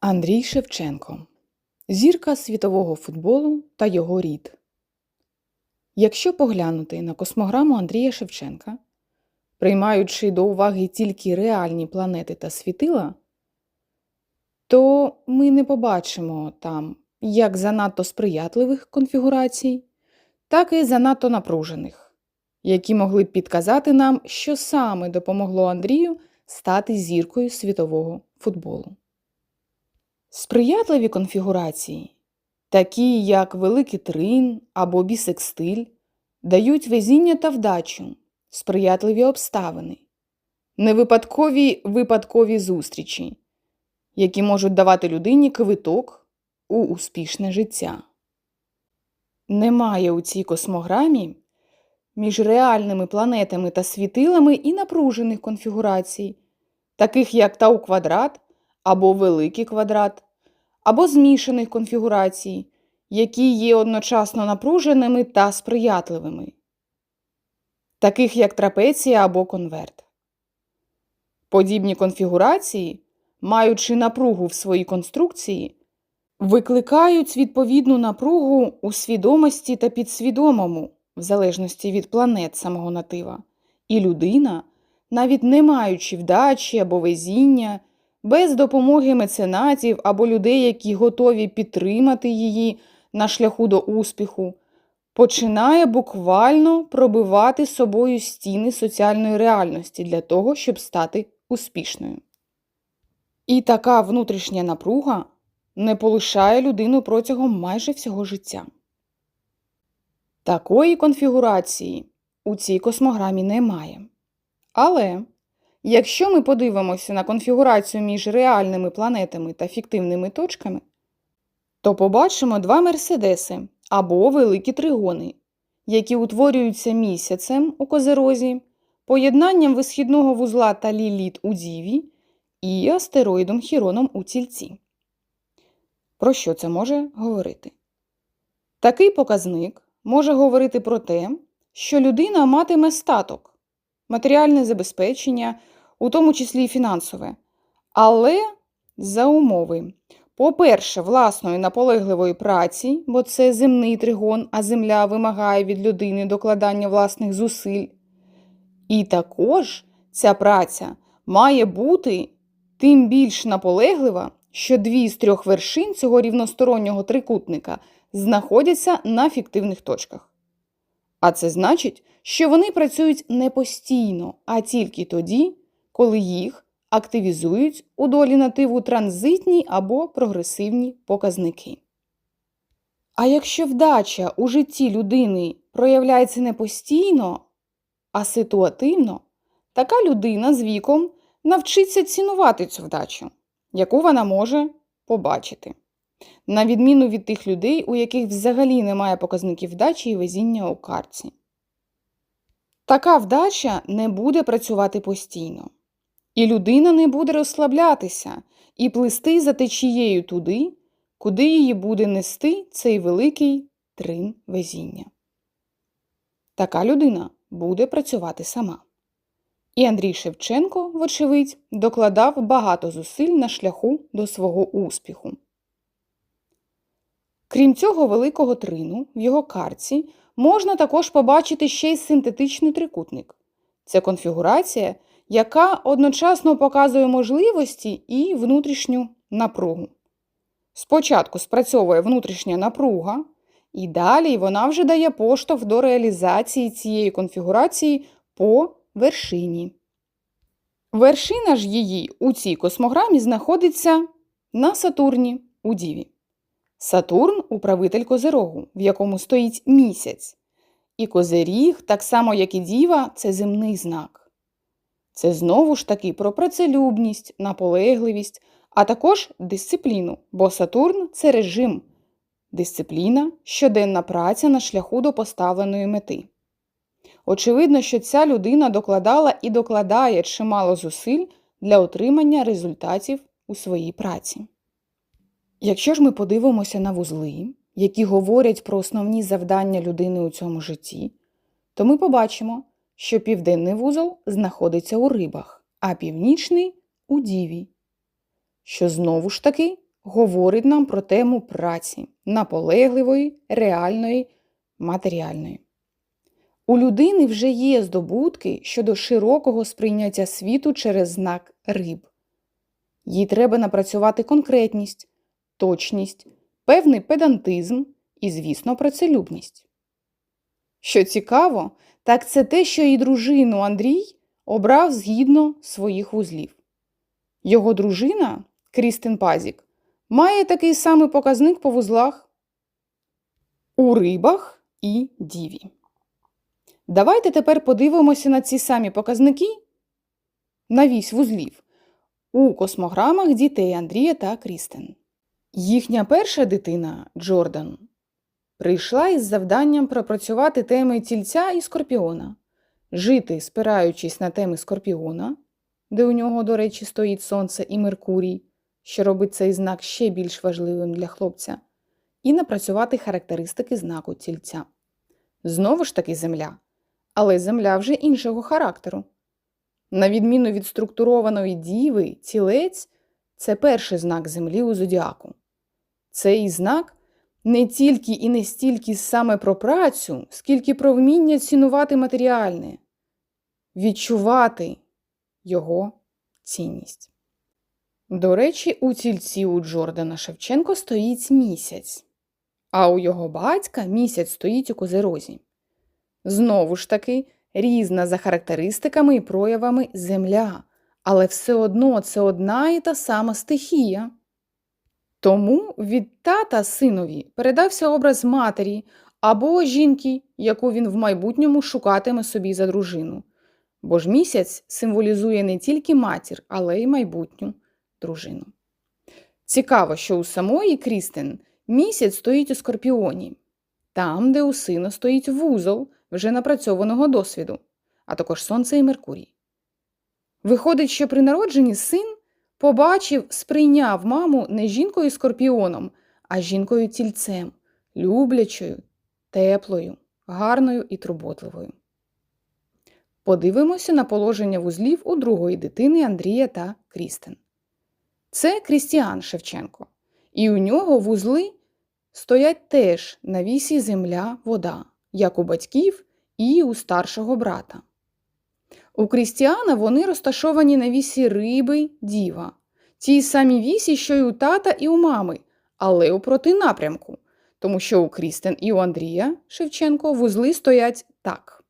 Андрій Шевченко Зірка світового футболу та його рід. Якщо поглянути на космограму Андрія Шевченка, приймаючи до уваги тільки реальні планети та світила, то ми не побачимо там як занадто сприятливих конфігурацій, так і занадто напружених, які могли б підказати нам, що саме допомогло Андрію стати зіркою світового футболу. Сприятливі конфігурації, такі як великий трин або бісекстиль, дають везіння та вдачу, сприятливі обставини, невипадкові випадкові зустрічі, які можуть давати людині квиток у успішне життя. Немає у цій космограмі між реальними планетами та світилами і напружених конфігурацій, таких як тау квадрат або великий квадрат, або змішаних конфігурацій, які є одночасно напруженими та сприятливими, таких як трапеція або конверт. Подібні конфігурації, маючи напругу в своїй конструкції, викликають відповідну напругу у свідомості та підсвідомому, в залежності від планет самого натива, і людина, навіть не маючи вдачі або везіння, без допомоги меценатів або людей, які готові підтримати її на шляху до успіху, починає буквально пробивати собою стіни соціальної реальності для того, щоб стати успішною. І така внутрішня напруга не полишає людину протягом майже всього життя. Такої конфігурації у цій космограмі немає. Але якщо ми подивимося на конфігурацію між реальними планетами та фіктивними точками, то побачимо два мерседеси або великі тригони, які утворюються місяцем у козерозі, поєднанням висхідного вузла та ліліт у Діві і астероїдом Хіроном у тільці. Про що це може говорити? Такий показник може говорити про те, що людина матиме статок, матеріальне забезпечення, у тому числі і фінансове, але за умови. По-перше, власної наполегливої праці, бо це земний тригон, а земля вимагає від людини докладання власних зусиль. І також ця праця має бути тим більш наполеглива, що дві з трьох вершин цього рівностороннього трикутника знаходяться на фіктивних точках. А це значить, що вони працюють не постійно, а тільки тоді, коли їх активізують у долі нативу транзитні або прогресивні показники. А якщо вдача у житті людини проявляється не постійно, а ситуативно, така людина з віком навчиться цінувати цю вдачу, яку вона може побачити. На відміну від тих людей, у яких взагалі немає показників вдачі і везіння у карці. Така вдача не буде працювати постійно. І людина не буде розслаблятися і плисти за течією туди, куди її буде нести цей великий трин везіння. Така людина буде працювати сама. І Андрій Шевченко, вочевидь, докладав багато зусиль на шляху до свого успіху. Крім цього великого трину, в його карці можна також побачити ще й синтетичний трикутник. Це конфігурація, яка одночасно показує можливості і внутрішню напругу. Спочатку спрацьовує внутрішня напруга, і далі вона вже дає поштовх до реалізації цієї конфігурації по вершині. Вершина ж її у цій космограмі знаходиться на Сатурні у Діві. Сатурн управитель Козирогу, в якому стоїть місяць. І Козиріг, так само як і Діва, це земний знак. Це знову ж таки про працелюбність, наполегливість, а також дисципліну, бо Сатурн це режим, дисципліна, щоденна праця на шляху до поставленої мети. Очевидно, що ця людина докладала і докладає чимало зусиль для отримання результатів у своїй праці. Якщо ж ми подивимося на вузли, які говорять про основні завдання людини у цьому житті, то ми побачимо, що південний вузол знаходиться у рибах, а північний у діві, що знову ж таки говорить нам про тему праці наполегливої, реальної, матеріальної. У людини вже є здобутки щодо широкого сприйняття світу через знак риб. Їй треба напрацювати конкретність, точність, певний педантизм і, звісно, працелюбність. Що цікаво, так це те, що і дружину Андрій обрав згідно своїх вузлів. Його дружина Крістин Пазік має такий самий показник по вузлах у рибах і діві. Давайте тепер подивимося на ці самі показники на вісь вузлів у космограмах дітей Андрія та Крістен. Їхня перша дитина Джордан прийшла із завданням пропрацювати теми тільця і скорпіона, жити, спираючись на теми скорпіона, де у нього, до речі, стоїть Сонце і Меркурій, що робить цей знак ще більш важливим для хлопця, і напрацювати характеристики знаку тільця. Знову ж таки Земля, але Земля вже іншого характеру. На відміну від структурованої діви, тілець це перший знак Землі у зодіаку. Цей знак не тільки і не стільки саме про працю, скільки про вміння цінувати матеріальне, відчувати його цінність. До речі, у тільці у Джордана Шевченко стоїть місяць, а у його батька місяць стоїть у козерозі. Знову ж таки, різна за характеристиками і проявами земля, але все одно це одна і та сама стихія. Тому від тата синові передався образ матері або жінки, яку він в майбутньому шукатиме собі за дружину. Бо ж місяць символізує не тільки матір, але й майбутню дружину. Цікаво, що у самої Крістен місяць стоїть у скорпіоні, там, де у сина стоїть вузол вже напрацьованого досвіду, а також Сонце і Меркурій. Виходить, що при народженні син побачив, сприйняв маму не жінкою скорпіоном, а жінкою тільцем, люблячою, теплою, гарною і турботливою. Подивимося на положення вузлів у другої дитини Андрія та Крістен. Це Крістіан Шевченко, і у нього вузли стоять теж на вісі земля, вода, як у батьків і у старшого брата. У Крістіана вони розташовані на вісі риби діва, тій самій вісі, що й у тата і у мами, але у протинапрямку, тому що у Крістен і у Андрія Шевченко вузли стоять так.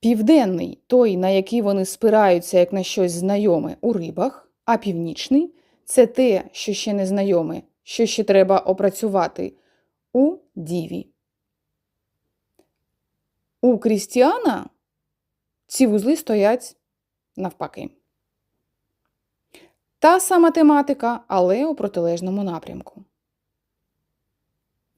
Південний той, на який вони спираються як на щось знайоме у рибах, а північний це те, що ще не знайоме, що ще треба опрацювати у діві. У Крістіана ці вузли стоять навпаки. Та сама тематика, але у протилежному напрямку.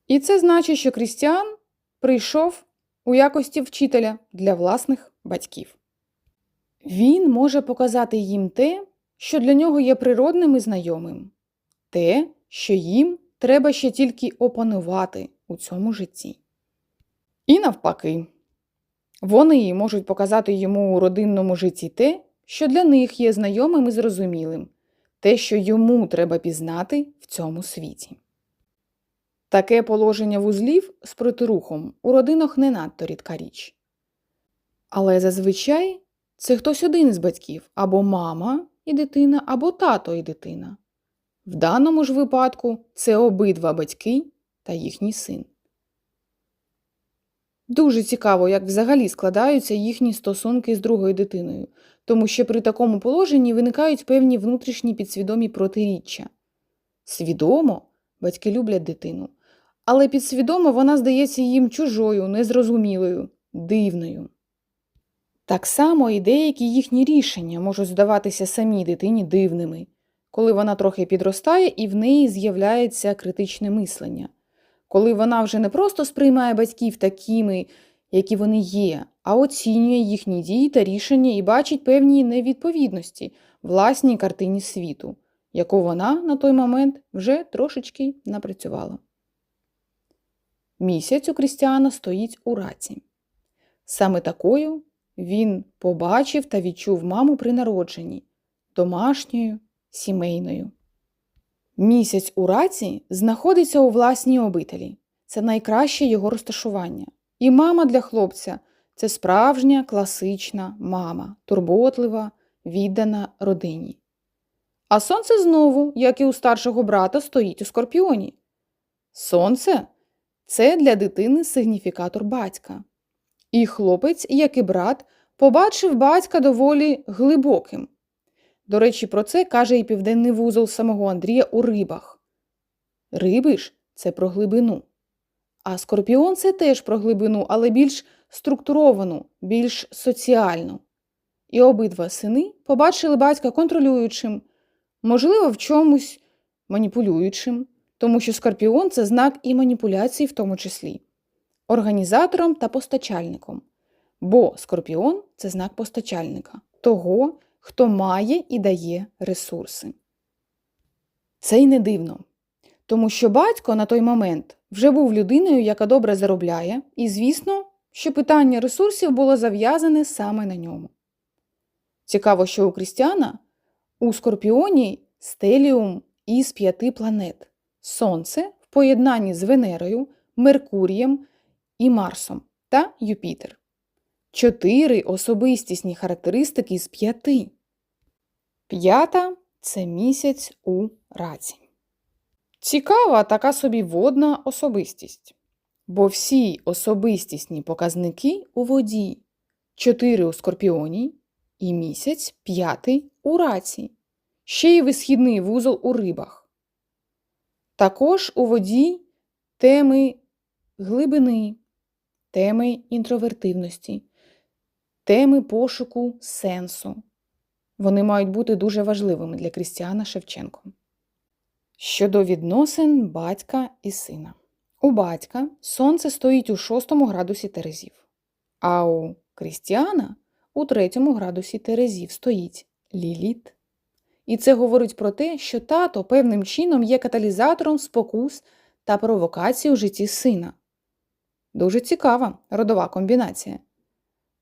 І це значить, що Крістіан прийшов у якості вчителя для власних батьків. Він може показати їм те, що для нього є природним і знайомим, те, що їм треба ще тільки опанувати у цьому житті. І навпаки, вони можуть показати йому у родинному житті те, що для них є знайомим і зрозумілим, те, що йому треба пізнати в цьому світі. Таке положення вузлів з протирухом у родинах не надто рідка річ. Але зазвичай це хтось один з батьків або мама і дитина, або тато і дитина. В даному ж випадку це обидва батьки та їхній син. Дуже цікаво, як взагалі складаються їхні стосунки з другою дитиною, тому що при такому положенні виникають певні внутрішні підсвідомі протиріччя. Свідомо батьки люблять дитину, але підсвідомо вона здається їм чужою, незрозумілою, дивною. Так само і деякі їхні рішення можуть здаватися самій дитині дивними, коли вона трохи підростає і в неї з'являється критичне мислення, коли вона вже не просто сприймає батьків такими, які вони є, а оцінює їхні дії та рішення і бачить певні невідповідності власній картині світу, яку вона на той момент вже трошечки напрацювала. Місяць у Крістіана стоїть у раці. Саме такою він побачив та відчув маму при народженні домашньою, сімейною. Місяць у раці знаходиться у власній обителі. Це найкраще його розташування. І мама для хлопця це справжня класична мама, турботлива, віддана родині. А сонце знову, як і у старшого брата, стоїть у скорпіоні. Сонце це для дитини сигніфікатор батька. І хлопець, як і брат, побачив батька доволі глибоким. До речі, про це каже і південний вузол самого Андрія у рибах. Риби ж це про глибину. А скорпіон це теж про глибину, але більш структуровану, більш соціальну. І обидва сини побачили батька контролюючим, можливо, в чомусь маніпулюючим, тому що скорпіон це знак і маніпуляції в тому числі, організатором та постачальником. Бо скорпіон це знак постачальника, того, хто має і дає ресурси. Це й не дивно, тому що батько на той момент вже був людиною, яка добре заробляє, і, звісно, що питання ресурсів було зав'язане саме на ньому. Цікаво, що у Крістіана у Скорпіоні стеліум із п'яти планет Сонце в поєднанні з Венерою, Меркурієм і Марсом та Юпітер. Чотири особистісні характеристики з п'яти. П'ята це місяць у раці. Цікава така собі водна особистість. Бо всі особистісні показники у воді, чотири у скорпіоні і місяць п'ятий у раці, ще й висхідний вузол у рибах. Також у воді теми глибини, теми інтровертивності, теми пошуку сенсу. Вони мають бути дуже важливими для Крістіана Шевченко. Щодо відносин батька і сина. У батька сонце стоїть у шостому градусі Терезів, а у Крістіана у третьому градусі Терезів стоїть Ліліт. І це говорить про те, що тато певним чином є каталізатором спокус та провокацій у житті сина. Дуже цікава родова комбінація.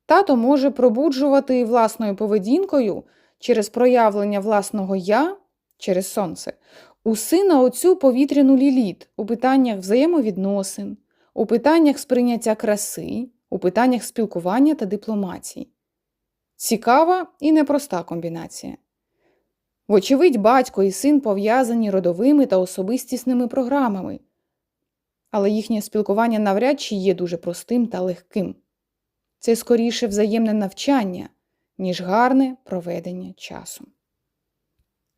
Тато може пробуджувати власною поведінкою через проявлення власного я через сонце у сина оцю повітряну ліліт у питаннях взаємовідносин, у питаннях сприйняття краси, у питаннях спілкування та дипломатії. Цікава і непроста комбінація. Вочевидь, батько і син пов'язані родовими та особистісними програмами, але їхнє спілкування навряд чи є дуже простим та легким. Це скоріше взаємне навчання, ніж гарне проведення часу.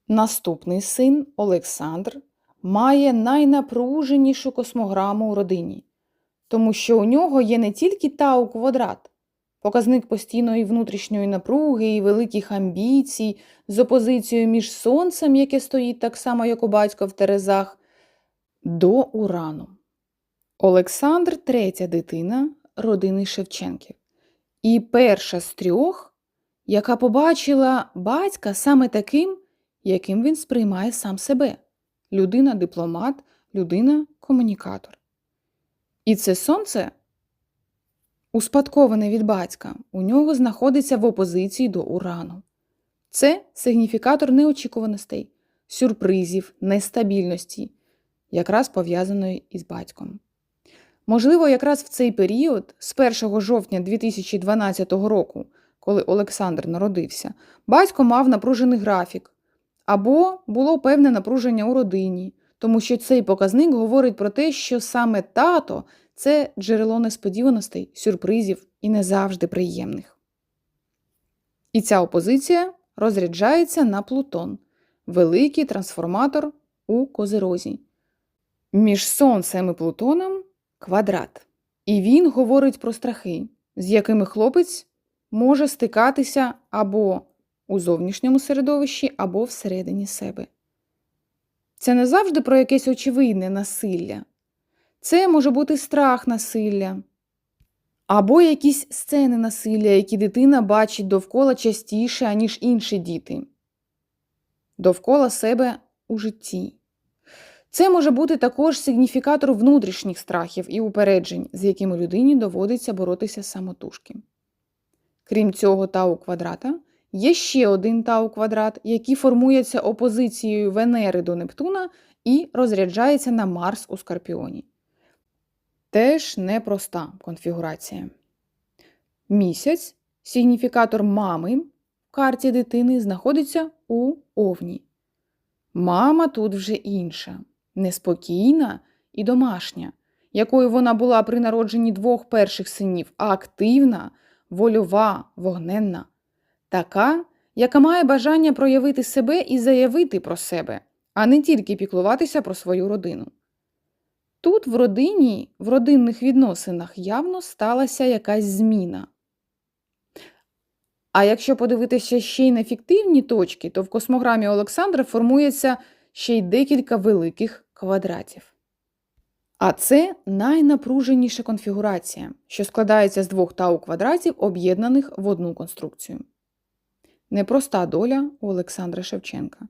Наступний син Олександр має найнапруженішу космограму у родині, тому що у нього є не тільки тау квадрат, показник постійної внутрішньої напруги і великих амбіцій з опозицією між сонцем, яке стоїть так само, як у батька в Терезах, до урану. Олександр третя дитина родини Шевченків. І перша з трьох, яка побачила батька саме таким, яким він сприймає сам себе людина-дипломат, людина-комунікатор. І це сонце, успадковане від батька, у нього знаходиться в опозиції до урану. Це сигніфікатор неочікуваностей, сюрпризів, нестабільності, якраз пов'язаної із батьком. Можливо, якраз в цей період, з 1 жовтня 2012 року, коли Олександр народився, батько мав напружений графік, або було певне напруження у родині, тому що цей показник говорить про те, що саме тато це джерело несподіваностей, сюрпризів і не завжди приємних. І ця опозиція розряджається на Плутон, великий трансформатор у Козерозі. Між Сонцем і Плутоном квадрат. І він говорить про страхи, з якими хлопець може стикатися або у зовнішньому середовищі, або всередині себе. Це не завжди про якесь очевидне насилля. Це може бути страх насилля, або якісь сцени насилля, які дитина бачить довкола частіше, аніж інші діти, довкола себе у житті. Це може бути також сигніфікатор внутрішніх страхів і упереджень, з якими людині доводиться боротися самотужки. Крім цього тау квадрата, є ще один тау квадрат, який формується опозицією Венери до Нептуна і розряджається на Марс у Скорпіоні. Теж непроста конфігурація. Місяць, сигніфікатор мами в карті дитини, знаходиться у Овні. Мама тут вже інша, неспокійна і домашня, якою вона була при народженні двох перших синів, а активна, вольова, вогненна, така, яка має бажання проявити себе і заявити про себе, а не тільки піклуватися про свою родину. Тут в родині, в родинних відносинах явно сталася якась зміна. А якщо подивитися ще й на фіктивні точки, то в космограмі Олександра формується ще й декілька великих квадратів. А це найнапруженіша конфігурація, що складається з двох тау квадратів, об'єднаних в одну конструкцію. Непроста доля у Олександра Шевченка.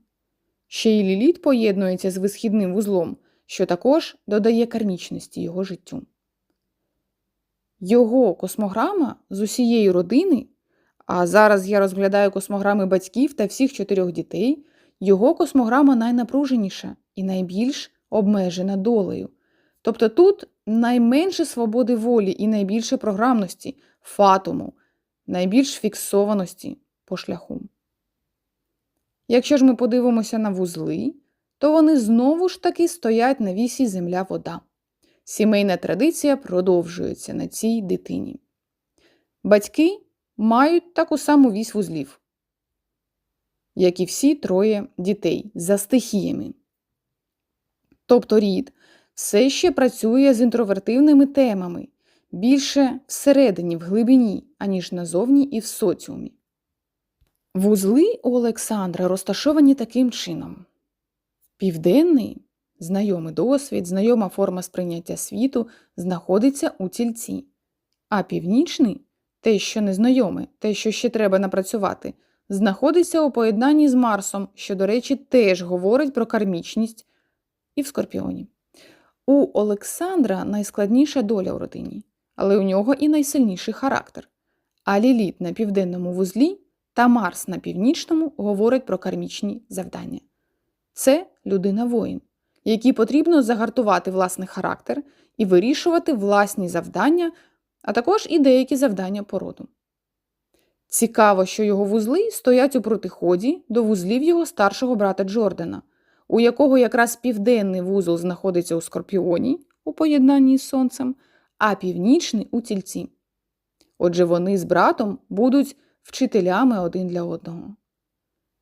Ще й ліліт поєднується з висхідним вузлом, що також додає кармічності його життю. Його космограма з усієї родини, а зараз я розглядаю космограми батьків та всіх чотирьох дітей, його космограма найнапруженіша і найбільш обмежена долею. Тобто тут найменше свободи волі і найбільше програмності, фатуму, найбільш фіксованості по шляху. Якщо ж ми подивимося на вузли, то вони знову ж таки стоять на вісі земля-вода. Сімейна традиція продовжується на цій дитині. Батьки мають таку саму вісь вузлів, як і всі троє дітей за стихіями. Тобто рід все ще працює з інтровертивними темами, більше всередині, в глибині, аніж назовні і в соціумі. Вузли у Олександра розташовані таким чином: південний знайомий досвід, знайома форма сприйняття світу знаходиться у тільці, а північний те, що незнайоме, те, що ще треба напрацювати, знаходиться у поєднанні з Марсом, що, до речі, теж говорить про кармічність і в Скорпіоні. У Олександра найскладніша доля у родині, але у нього і найсильніший характер. А Ліліт на південному вузлі та Марс на північному говорить про кармічні завдання. Це людина воїн, якій потрібно загартувати власний характер і вирішувати власні завдання, а також і деякі завдання породу. Цікаво, що його вузли стоять у протиході до вузлів його старшого брата Джордана, у якого якраз південний вузол знаходиться у Скорпіоні у поєднанні з Сонцем, а північний у тільці. Отже, вони з братом будуть вчителями один для одного.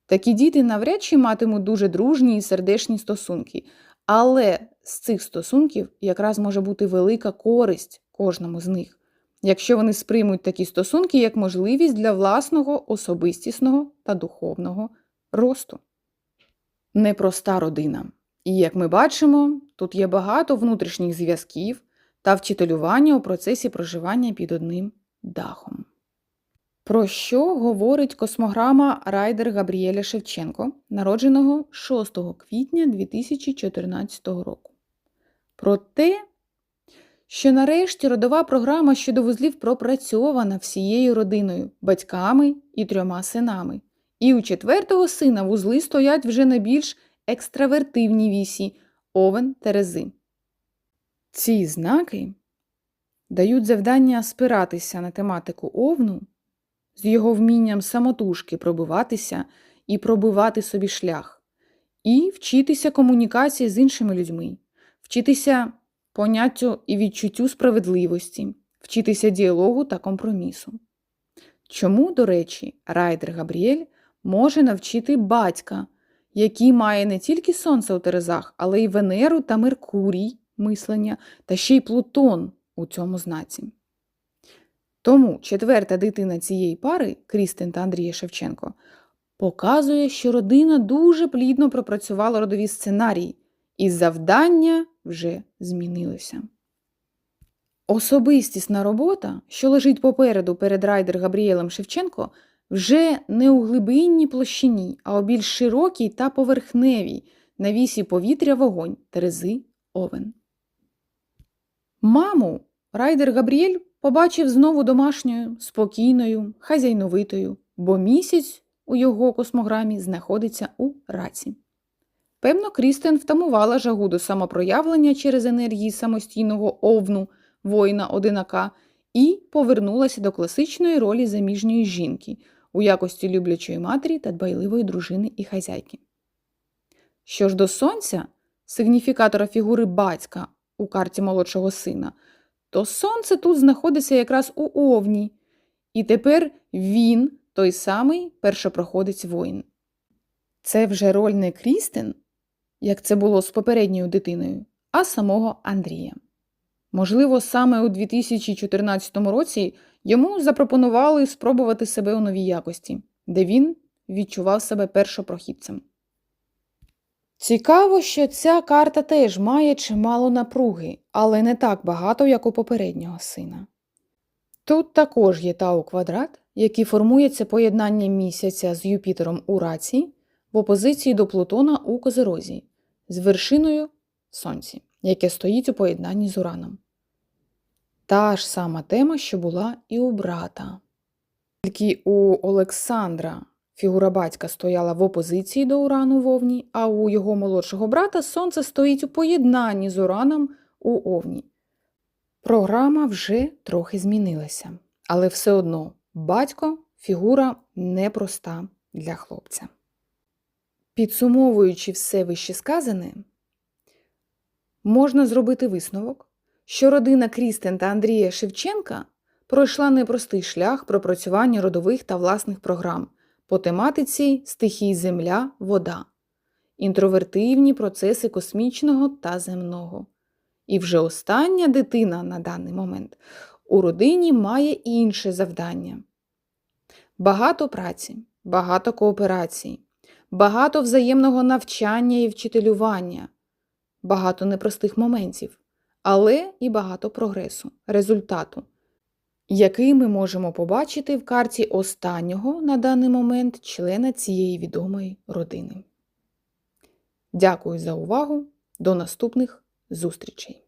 Такі діти навряд чи матимуть дуже дружні і сердечні стосунки, але з цих стосунків якраз може бути велика користь кожному з них, якщо вони сприймуть такі стосунки як можливість для власного особистісного та духовного росту. Непроста родина. І, як ми бачимо, тут є багато внутрішніх зв'язків та вчителювання у процесі проживання під одним дахом. Про що говорить космограма Райдер Габріеля Шевченко, народженого 6 квітня 2014 року? Про те, що нарешті родова програма щодо вузлів пропрацьована всією родиною, батьками і трьома синами. І у четвертого сина вузли стоять вже на більш екстравертивній вісі овен Терези. Ці знаки дають завдання спиратися на тематику овну з його вмінням самотужки пробиватися і пробивати собі шлях, і вчитися комунікації з іншими людьми, вчитися поняттю і відчуттю справедливості, вчитися діалогу та компромісу. Чому, до речі, Райдер Габріель може навчити батька, який має не тільки сонце у Терезах, але й Венеру та Меркурій мислення, та ще й Плутон у цьому знаці. Тому четверта дитина цієї пари, Крістин та Андрія Шевченко, показує, що родина дуже плідно пропрацювала родові сценарії, і завдання вже змінилося. Особистісна робота, що лежить попереду перед райдер Габріелем Шевченко, вже не у глибинній площині, а у більш широкій та поверхневій на вісі повітря вогонь Терези Овен. Маму райдер Габріель побачив знову домашньою, спокійною, хазяйновитою, бо місяць у його космограмі знаходиться у раці. Певно, Крістен втамувала жагу до самопроявлення через енергії самостійного овну, воїна одинака, і повернулася до класичної ролі заміжньої жінки у якості люблячої матері та дбайливої дружини і хазяйки. Що ж до сонця, сигніфікатора фігури батька у карті молодшого сина, то сонце тут знаходиться якраз у овні, і тепер він той самий першопроходець воїн. Це вже роль не Крістен, як це було з попередньою дитиною, а самого Андрія. Можливо, саме у 2014 році йому запропонували спробувати себе у новій якості, де він відчував себе першопрохідцем. Цікаво, що ця карта теж має чимало напруги, але не так багато, як у попереднього сина. Тут також є Тау квадрат, який формується поєднанням місяця з Юпітером у раці в опозиції до Плутона у Козерозі з вершиною Сонці, яке стоїть у поєднанні з Ураном. Та ж сама тема, що була і у брата. Тільки у Олександра фігура батька стояла в опозиції до Урану в Овні, а у його молодшого брата Сонце стоїть у поєднанні з Ураном у Овні. Програма вже трохи змінилася, але все одно батько фігура непроста для хлопця. Підсумовуючи все вище сказане, можна зробити висновок, що родина Крістен та Андрія Шевченка пройшла непростий шлях пропрацювання родових та власних програм по тематиці стихій Земля, вода, інтровертивні процеси космічного та земного. І вже остання дитина на даний момент у родині має інше завдання. Багато праці, багато кооперацій, багато взаємного навчання і вчителювання, багато непростих моментів, але і багато прогресу, результату, який ми можемо побачити в карті останнього на даний момент члена цієї відомої родини. Дякую за увагу. До наступних зустрічей!